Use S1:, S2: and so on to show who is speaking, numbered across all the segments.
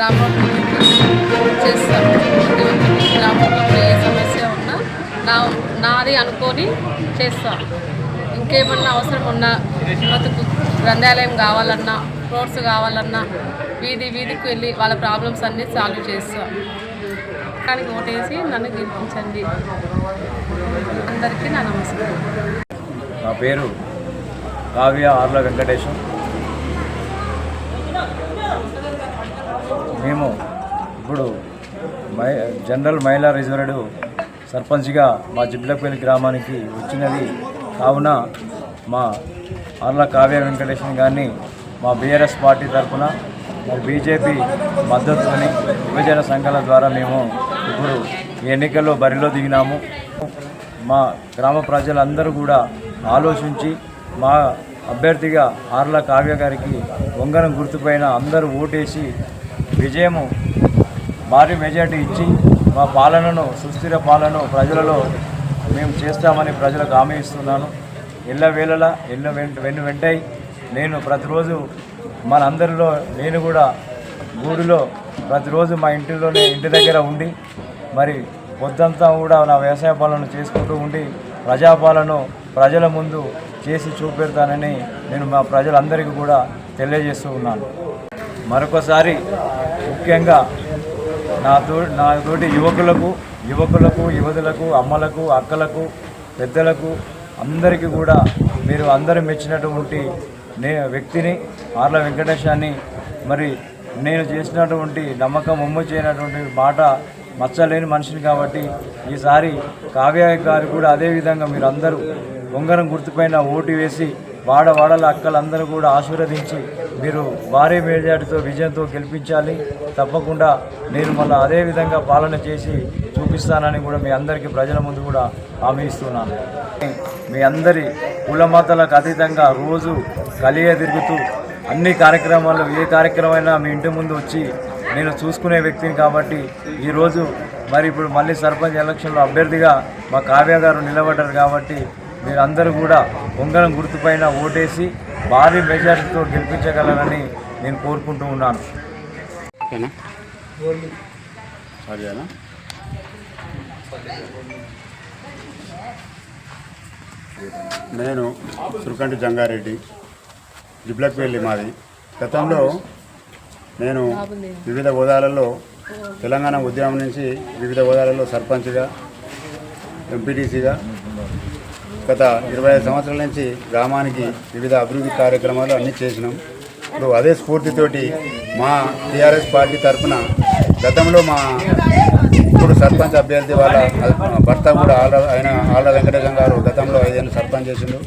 S1: గ్రామంలో చేస్తాను. గ్రామంలో ఏ సమస్య ఉన్నా నా నాది అనుకొని చేస్తాను ఇంకేమన్నా అవసరం ఉన్నా బతుకు గ్రంథాలయం కావాలన్నా రోడ్స్ కావాలన్నా వీధి వీధికి వెళ్ళి వాళ్ళ ప్రాబ్లమ్స్ అన్నీ సాల్వ్ చేస్తాను దానికి ఓటేసి నన్ను గెలిపించండి. అందరికీ నా నమస్కారం.
S2: నా పేరు కావ్య ఆర్ల వెంకటేశం. మేము ఇప్పుడు మై జనరల్ మహిళా రిజర్వేడు సర్పంచ్గా మా జిబ్లపల్లి గ్రామానికి వచ్చినది. కావున మా ఆర్ల కావ్య వెంకటేషన్ గారిని మా బీఆర్ఎస్ పార్టీ తరఫున మరి బీజేపీ మద్దతుని విభజన సంఘాల ద్వారా మేము ఇప్పుడు ఈ ఎన్నికల్లో బరిలో దిగినాము. మా గ్రామ ప్రజలందరూ కూడా ఆలోచించి మా అభ్యర్థిగా ఆర్ల కావ్య గారికి వంగరం గుర్తుపైన అందరూ ఓటేసి విజయము భారీ మెజార్టీ ఇచ్చి మా పాలనను సుస్థిర పాలన ప్రజలలో మేము చేస్తామని ప్రజలకు హామీ ఇస్తున్నాను. ఎల్ల వేళల ఎల్ల వెంట వెన్ను వెంటై నేను ప్రతిరోజు మనందరిలో నేను కూడా గూడులో ప్రతిరోజు మా ఇంటిలోనే ఇంటి దగ్గర ఉండి మరి పొద్దంతా కూడా నా వ్యవసాయ పాలన చేసుకుంటూ ఉండి ప్రజాపాలన ప్రజల ముందు చేసి చూపెడతానని నేను మా ప్రజలందరికీ కూడా తెలియజేస్తూ ఉన్నాను. మరొకసారి ముఖ్యంగా నాతో నాతోటి నా తోటి యువకులకు యువకులకు యువతులకు అమ్మలకు అక్కలకు పెద్దలకు అందరికీ కూడా మీరు అందరూ మెచ్చినటువంటి నే వ్యక్తిని ఆర్ల వెంకటేశాన్ని మరి నేను చేసినటువంటి నమ్మకం ఉమ్ము చేయనటువంటి మాట మచ్చలేని మనిషిని కాబట్టి ఈసారి కావ్య గారు కూడా అదేవిధంగా మీరు అందరూ ఉంగరం గుర్తుపైన ఓటు వేసి వాడ వాడల అక్కలందరూ కూడా ఆశీర్వదించి మీరు భారీ మెజార్టీతో విజయంతో గెలిపించాలి. తప్పకుండా నేను మళ్ళీ అదే విధంగా పాలన చేసి చూపిస్తానని కూడా మీ అందరికీ ప్రజల ముందు కూడా హామీ ఇస్తున్నాను. మీ అందరి కులమతలకు అతీతంగా రోజు కలిగే తిరుగుతూ అన్ని కార్యక్రమాలు ఏ కార్యక్రమైనా మీ ఇంటి ముందు వచ్చి నేను చూసుకునే వ్యక్తిని కాబట్టి ఈరోజు మరి ఇప్పుడు మళ్ళీ సర్పంచ్ ఎలక్షన్లో అభ్యర్థిగా మా కావ్య గారు నిలబడ్డారు కాబట్టి మీరందరూ కూడా ఉంగరం గుర్తుపైన ఓటేసి భారీ మెజారిటీతో గెలిపించగలరని నేను కోరుకుంటూ ఉన్నాను.
S3: ఓకేనా? సరేనా నేను సురకంటి జంగారెడ్డి జిబ్లక్పల్లి మాది. గతంలో నేను వివిధ హోదాలలో తెలంగాణ ఉద్యమం నుంచి వివిధ హోదాలలో సర్పంచ్గా ఎంపీటీసీగా గత ఇరవై ఐదు సంవత్సరాల నుంచి గ్రామానికి వివిధ అభివృద్ధి కార్యక్రమాలు అన్నీ చేసినాం. ఇప్పుడు అదే స్ఫూర్తితోటి మా టీఆర్ఎస్ పార్టీ తరఫున గతంలో మా ఇప్పుడు సర్పంచ్ అభ్యర్థి వాళ్ళ భర్త కూడా ఆళ్ళ ఆయన ఆళ్ళ వెంకటేశం గారు గతంలో ఐదేళ్ళు సర్పంచ్ చేసిండు.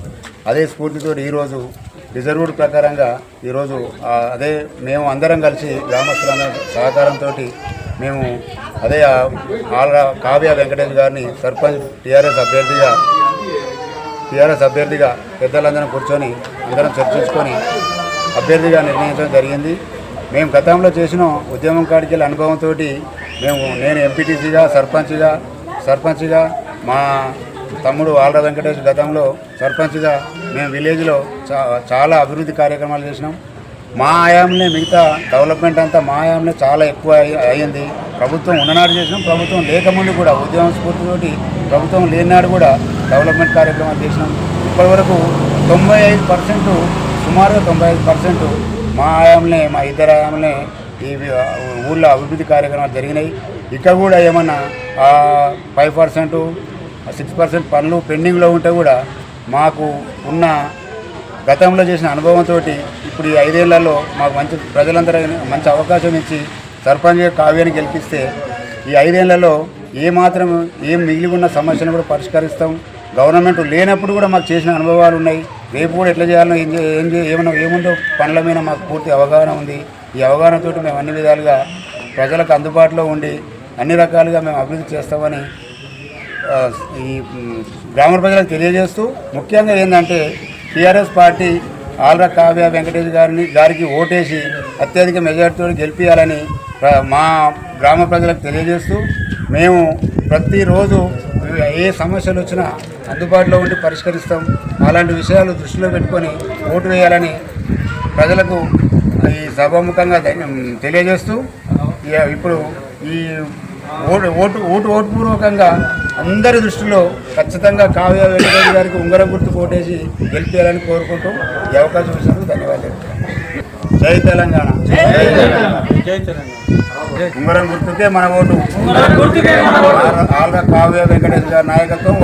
S3: అదే స్ఫూర్తితో ఈరోజు రిజర్వ్డ్ ప్రకారంగా ఈరోజు అదే మేము అందరం కలిసి గ్రామస్తులందరం సహకారంతో మేము అదే ఆ ఆళ్ళ కావ్య వెంకటేష్ గారిని సర్పంచ్ టీఆర్ఎస్ అభ్యర్థిగా టీఆర్ఎస్ అభ్యర్థిగా పెద్దలందరం కూర్చొని అందరం చర్చించుకొని అభ్యర్థిగా నిర్ణయించడం జరిగింది. మేము గతంలో చేసిన ఉద్యమం కాడికి అనుభవంతో మేము నేను ఎంపీటీసీగా సర్పంచ్గా సర్పంచ్గా మా తమ్ముడు ఆల్ర వెంకటేష్ గతంలో సర్పంచ్గా మేము విలేజ్లో చాలా అభివృద్ధి కార్యక్రమాలు చేసినాం. మా ఆయాంనే మిగతా డెవలప్మెంట్ అంతా మా ఆయాంనే చాలా ఎక్కువ అయ్యింది. ప్రభుత్వం ఉన్ననాడు చేసినాం ప్రభుత్వం లేకముందు కూడా ఉద్యమ స్ఫూర్తితోటి ప్రభుత్వం లేనినాడు కూడా డెవలప్మెంట్ కార్యక్రమాలు చేసినాం. ఇప్పటివరకు తొంభై ఐదు పర్సెంట్ సుమారుగా తొంభై ఐదు పర్సెంట్ మా ఆయాంనే మా ఇద్దరు ఆయాంనే ఈ ఊళ్ళో అభివృద్ధి కార్యక్రమాలు జరిగినాయి. ఇక్కడ కూడా ఏమన్నా ఫైవ్ పర్సెంట్ సిక్స్ పర్సెంట్ పనులు పెండింగ్లో ఉంటే కూడా మాకు ఉన్న గతంలో చేసిన అనుభవంతో ఇప్పుడు ఈ ఐదేళ్ళలో మాకు మంచి ప్రజలందరూ మంచి అవకాశం ఇచ్చి సర్పంచ్ కావ్యాన్ని గెలిపిస్తే ఈ ఐదేళ్ళలో ఏ మాత్రం ఏం మిగిలి ఉన్న సమస్యను కూడా పరిష్కరిస్తాం. గవర్నమెంట్ లేనప్పుడు కూడా మాకు చేసిన అనుభవాలు ఉన్నాయి. రేపు కూడా ఎట్లా చేయాలో ఏం ఏం ఏమన్నా ఏముందో పనుల మీద మాకు పూర్తి అవగాహన ఉంది. ఈ అవగాహనతో మేము అన్ని విధాలుగా ప్రజలకు అందుబాటులో ఉండి అన్ని రకాలుగా మేము అభివృద్ధి చేస్తామని ఈ గ్రామ ప్రజలకు తెలియజేస్తూ ముఖ్యంగా ఏంటంటే టీఆర్ఎస్ పార్టీ ఆల్రా కావ్య వెంకటేష్ గారిని గారికి ఓటేసి అత్యధిక మెజార్టీతో గెలిపించాలని మా గ్రామ ప్రజలకు తెలియజేస్తూ మేము ప్రతిరోజు ఏ సమస్యలు వచ్చినా అందుబాటులో ఉండి పరిష్కరిస్తాం. అలాంటి విషయాలు దృష్టిలో పెట్టుకొని ఓటు వేయాలని ప్రజలకు ఈ సభాముఖంగా తెలియజేస్తూ ఇప్పుడు ఈ ఓటు ఓటు ఓటు ఓటుపూర్వకంగా అందరి దృష్టిలో ఖచ్చితంగా కావ్య వెంకటరెడ్డి గారికి ఉంగరం గుర్తు కోటేసి గెలిపేయాలని కోరుకుంటూ ఈ అవకాశం ఇచ్చినందుకు ధన్యవాదాలు. జై తెలంగాణ. ఉంగరం గుర్తుకే మన ఓటు. ఆల్గా కావ్య వెంకటేశ్వర నాయకత్వం.